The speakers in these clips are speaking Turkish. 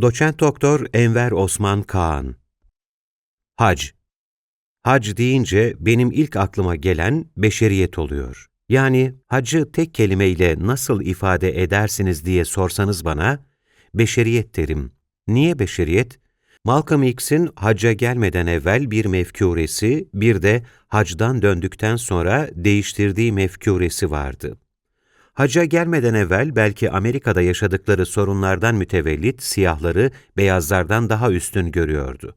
Doçent Doktor Enver Osman Kaan Hac Hac deyince benim ilk aklıma gelen beşeriyet oluyor. Yani hacı tek kelimeyle nasıl ifade edersiniz diye sorsanız bana, beşeriyet derim. Niye beşeriyet? Malcolm X'in hacca gelmeden evvel bir mefkuresi, bir de hacdan döndükten sonra değiştirdiği mefkuresi vardı. Hacca gelmeden evvel belki Amerika'da yaşadıkları sorunlardan mütevellit siyahları beyazlardan daha üstün görüyordu.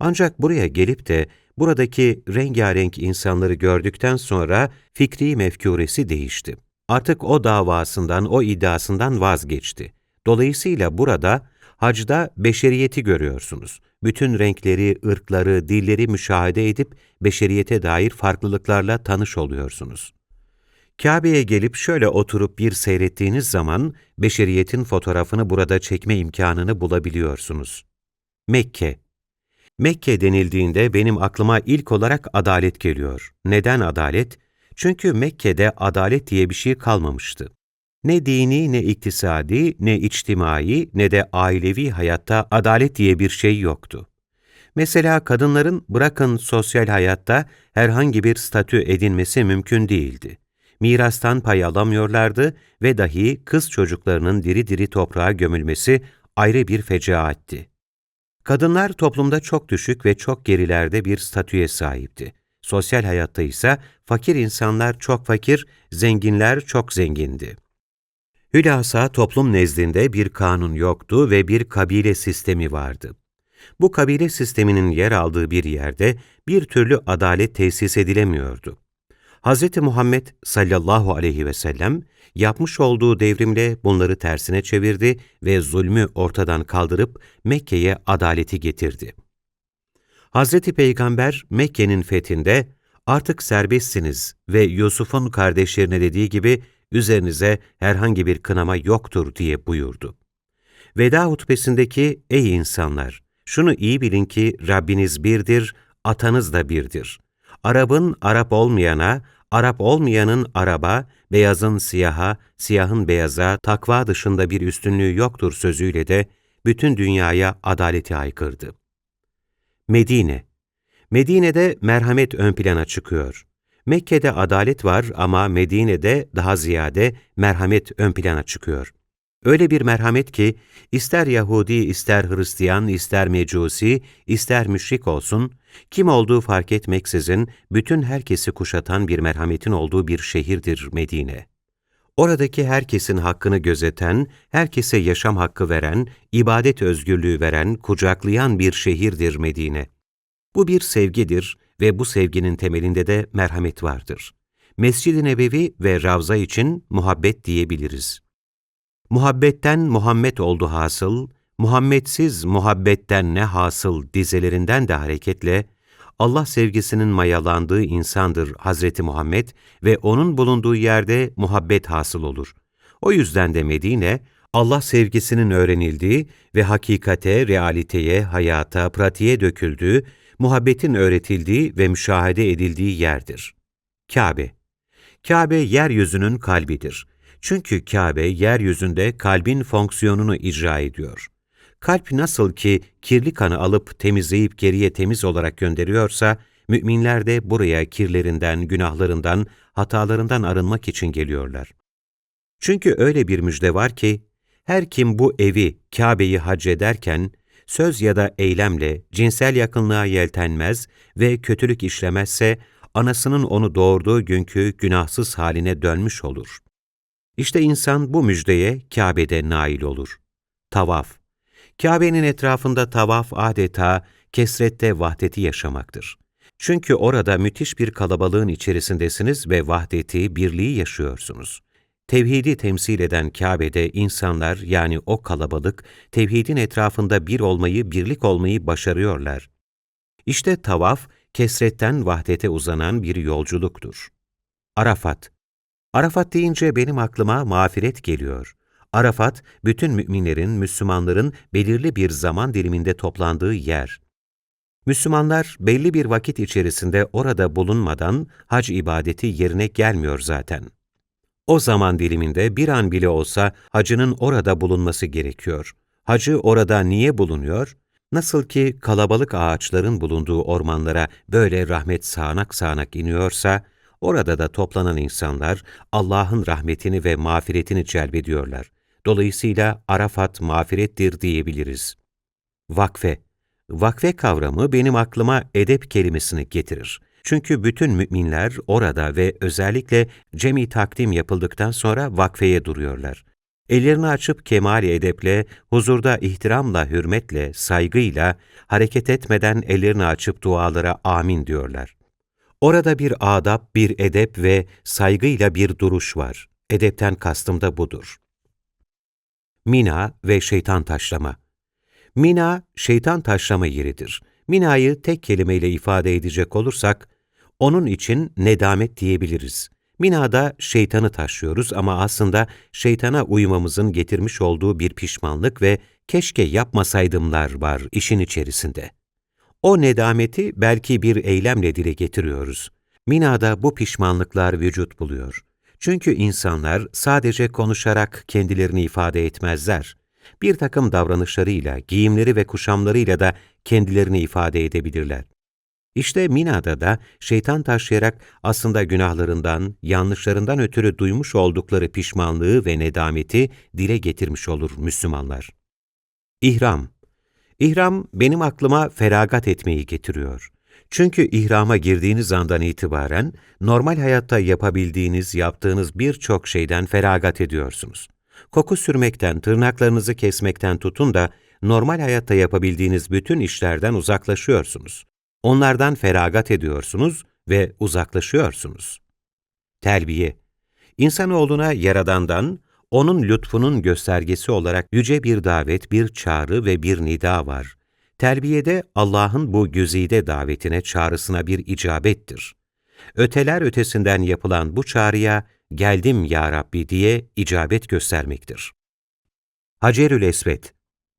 Ancak buraya gelip de buradaki rengarenk insanları gördükten sonra fikri mefkuresi değişti. Artık o davasından, o iddiasından vazgeçti. Dolayısıyla burada hacda beşeriyeti görüyorsunuz. Bütün renkleri, ırkları, dilleri müşahede edip beşeriyete dair farklılıklarla tanış oluyorsunuz. Kabe'ye gelip şöyle oturup bir seyrettiğiniz zaman beşeriyetin fotoğrafını burada çekme imkanını bulabiliyorsunuz. Mekke Mekke denildiğinde benim aklıma ilk olarak adalet geliyor. Neden adalet? Çünkü Mekke'de adalet diye bir şey kalmamıştı. Ne dini, ne iktisadi, ne içtimai, ne de ailevi hayatta adalet diye bir şey yoktu. Mesela kadınların bırakın sosyal hayatta herhangi bir statü edinmesi mümkün değildi. Mirastan pay alamıyorlardı ve dahi kız çocuklarının diri diri toprağa gömülmesi ayrı bir fecaatti. Kadınlar toplumda çok düşük ve çok gerilerde bir statüye sahipti. Sosyal hayatta ise fakir insanlar çok fakir, zenginler çok zengindi. Hülasa toplum nezdinde bir kanun yoktu ve bir kabile sistemi vardı. Bu kabile sisteminin yer aldığı bir yerde bir türlü adalet tesis edilemiyordu. Hz. Muhammed sallallahu aleyhi ve sellem yapmış olduğu devrimle bunları tersine çevirdi ve zulmü ortadan kaldırıp Mekke'ye adaleti getirdi. Hz. Peygamber Mekke'nin fethinde artık serbestsiniz ve Yusuf'un kardeşlerine dediği gibi üzerinize herhangi bir kınama yoktur diye buyurdu. Veda hutbesindeki ey insanlar, şunu iyi bilin ki Rabbiniz birdir, atanız da birdir. Arap'ın Arap olmayana, Arap olmayanın Araba, beyazın siyaha, siyahın beyaza takva dışında bir üstünlüğü yoktur sözüyle de bütün dünyaya adaleti aykırdı. Medine Medine'de merhamet ön plana çıkıyor. Mekke'de adalet var ama Medine'de daha ziyade merhamet ön plana çıkıyor. Öyle bir merhamet ki ister Yahudi, ister Hristiyan, ister Mecusi, ister müşrik olsun, kim olduğu fark etmeksizin bütün herkesi kuşatan bir merhametin olduğu bir şehirdir Medine. Oradaki herkesin hakkını gözeten, herkese yaşam hakkı veren, ibadet özgürlüğü veren, kucaklayan bir şehirdir Medine. Bu bir sevgidir ve bu sevginin temelinde de merhamet vardır. Mescid-i Nebevi ve Ravza için muhabbet diyebiliriz. Muhabbetten Muhammed oldu hasıl, Muhammedsiz muhabbetten ne hasıl dizelerinden de hareketle, Allah sevgisinin mayalandığı insandır Hazreti Muhammed ve onun bulunduğu yerde muhabbet hasıl olur. O yüzden de Medine, Allah sevgisinin öğrenildiği ve hakikate, realiteye, hayata, pratiğe döküldüğü, muhabbetin öğretildiği ve müşahede edildiği yerdir. Kabe Kabe yeryüzünün kalbidir. Çünkü Kabe yeryüzünde kalbin fonksiyonunu icra ediyor. Kalp nasıl ki kirli kanı alıp temizleyip geriye temiz olarak gönderiyorsa, müminler de buraya kirlerinden, günahlarından, hatalarından arınmak için geliyorlar. Çünkü öyle bir müjde var ki, her kim bu evi, Kabe'yi hac ederken, söz ya da eylemle cinsel yakınlığa yeltenmez ve kötülük işlemezse, anasının onu doğurduğu günkü günahsız haline dönmüş olur. İşte insan bu müjdeye Kabe'de nail olur. Tavaf Kabe'nin etrafında tavaf adeta kesrette vahdeti yaşamaktır. Çünkü orada müthiş bir kalabalığın içerisindesiniz ve vahdeti, birliği yaşıyorsunuz. Tevhidi temsil eden Kabe'de insanlar yani o kalabalık, tevhidin etrafında bir olmayı, birlik olmayı başarıyorlar. İşte tavaf, kesretten vahdete uzanan bir yolculuktur. Arafat Arafat deyince benim aklıma mağfiret geliyor. Arafat, bütün müminlerin, Müslümanların belirli bir zaman diliminde toplandığı yer. Müslümanlar belli bir vakit içerisinde orada bulunmadan hac ibadeti yerine gelmiyor zaten. O zaman diliminde bir an bile olsa hacının orada bulunması gerekiyor. Hacı orada niye bulunuyor? Nasıl ki kalabalık ağaçların bulunduğu ormanlara böyle rahmet sağanak sağanak iniyorsa, orada da toplanan insanlar Allah'ın rahmetini ve mağfiretini celbediyorlar. Dolayısıyla Arafat mağfirettir diyebiliriz. Vakfe Vakfe kavramı benim aklıma edep kelimesini getirir. Çünkü bütün müminler orada ve özellikle cemi takdim yapıldıktan sonra vakfeye duruyorlar. Ellerini açıp kemali edeple, huzurda ihtiramla, hürmetle, saygıyla, hareket etmeden ellerini açıp dualara amin diyorlar. Orada bir adap, bir edep ve saygıyla bir duruş var. Edepten kastım da budur. Mina ve şeytan taşlama Mina, şeytan taşlama yeridir. Mina'yı tek kelimeyle ifade edecek olursak, onun için nedamet diyebiliriz. Mina'da şeytanı taşıyoruz ama aslında şeytana uymamızın getirmiş olduğu bir pişmanlık ve keşke yapmasaydımlar var işin içerisinde. O nedameti belki bir eylemle dile getiriyoruz. Mina'da bu pişmanlıklar vücut buluyor. Çünkü insanlar sadece konuşarak kendilerini ifade etmezler. Bir takım davranışlarıyla, giyimleri ve kuşamlarıyla da kendilerini ifade edebilirler. İşte Mina'da da şeytan taşlayarak aslında günahlarından, yanlışlarından ötürü duymuş oldukları pişmanlığı ve nedameti dile getirmiş olur Müslümanlar. İhram İhram benim aklıma feragat etmeyi getiriyor. Çünkü ihrama girdiğiniz andan itibaren normal hayatta yapabildiğiniz, yaptığınız birçok şeyden feragat ediyorsunuz. Koku sürmekten, tırnaklarınızı kesmekten tutun da normal hayatta yapabildiğiniz bütün işlerden uzaklaşıyorsunuz. Onlardan feragat ediyorsunuz ve uzaklaşıyorsunuz. Terbiye İnsanoğluna Yaradan'dan, onun lütfunun göstergesi olarak yüce bir davet, bir çağrı ve bir nida var. Terbiyede Allah'ın bu güzide davetine, çağrısına bir icabettir. Öteler ötesinden yapılan bu çağrıya, geldim ya Rabbi diye icabet göstermektir. Hacerül Esved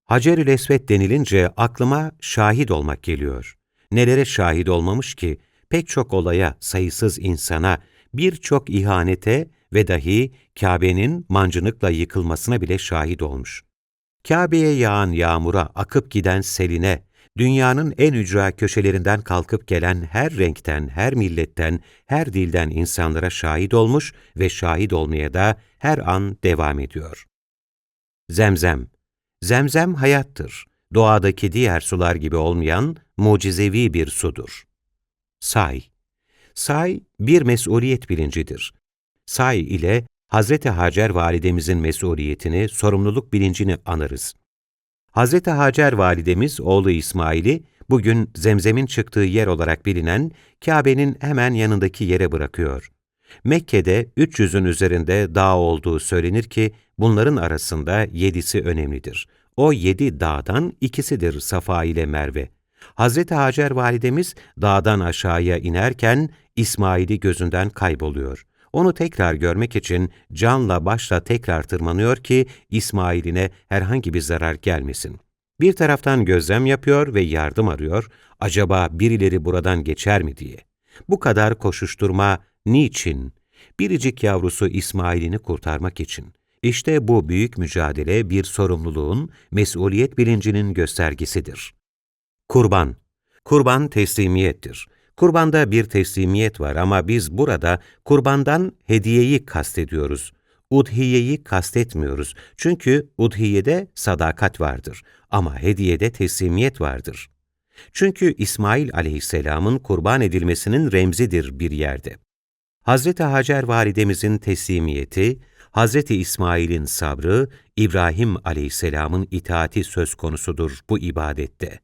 Hacerül Esved denilince aklıma şahit olmak geliyor. Nelere şahit olmamış ki, pek çok olaya, sayısız insana, birçok ihanete ve dahi Kabe'nin mancınıkla yıkılmasına bile şahit olmuş. Kabe'ye yağan yağmura, akıp giden seline, dünyanın en ücra köşelerinden kalkıp gelen her renkten, her milletten, her dilden insanlara şahit olmuş ve şahit olmaya da her an devam ediyor. Zemzem Zemzem hayattır. Doğadaki diğer sular gibi olmayan mucizevi bir sudur. Say Say bir mesuliyet bilincidir. Say ile Hz. Hacer validemizin mesuliyetini, sorumluluk bilincini anırız. Hz. Hacer validemiz oğlu İsmail'i bugün Zemzem'in çıktığı yer olarak bilinen Kabe'nin hemen yanındaki yere bırakıyor. Mekke'de 300'ün üzerinde dağ olduğu söylenir ki bunların arasında yedisi önemlidir. O yedi dağdan ikisidir Safa ile Merve. Hazreti Hacer validemiz dağdan aşağıya inerken İsmail'i gözünden kayboluyor. Onu tekrar görmek için canla başla tekrar tırmanıyor ki İsmail'ine herhangi bir zarar gelmesin. Bir taraftan gözlem yapıyor ve yardım arıyor, acaba birileri buradan geçer mi diye. Bu kadar koşuşturma niçin? Biricik yavrusu İsmail'ini kurtarmak için. İşte bu büyük mücadele bir sorumluluğun, mesuliyet bilincinin göstergesidir. Kurban Kurban teslimiyettir. Kurbanda bir teslimiyet var ama biz burada kurbandan hediyeyi kastediyoruz. Udhiyeyi kastetmiyoruz. Çünkü udhiyede sadakat vardır ama hediyede teslimiyet vardır. Çünkü İsmail aleyhisselamın kurban edilmesinin remzidir bir yerde. Hazreti Hacer validemizin teslimiyeti, Hazreti İsmail'in sabrı, İbrahim aleyhisselamın itaati söz konusudur bu ibadette.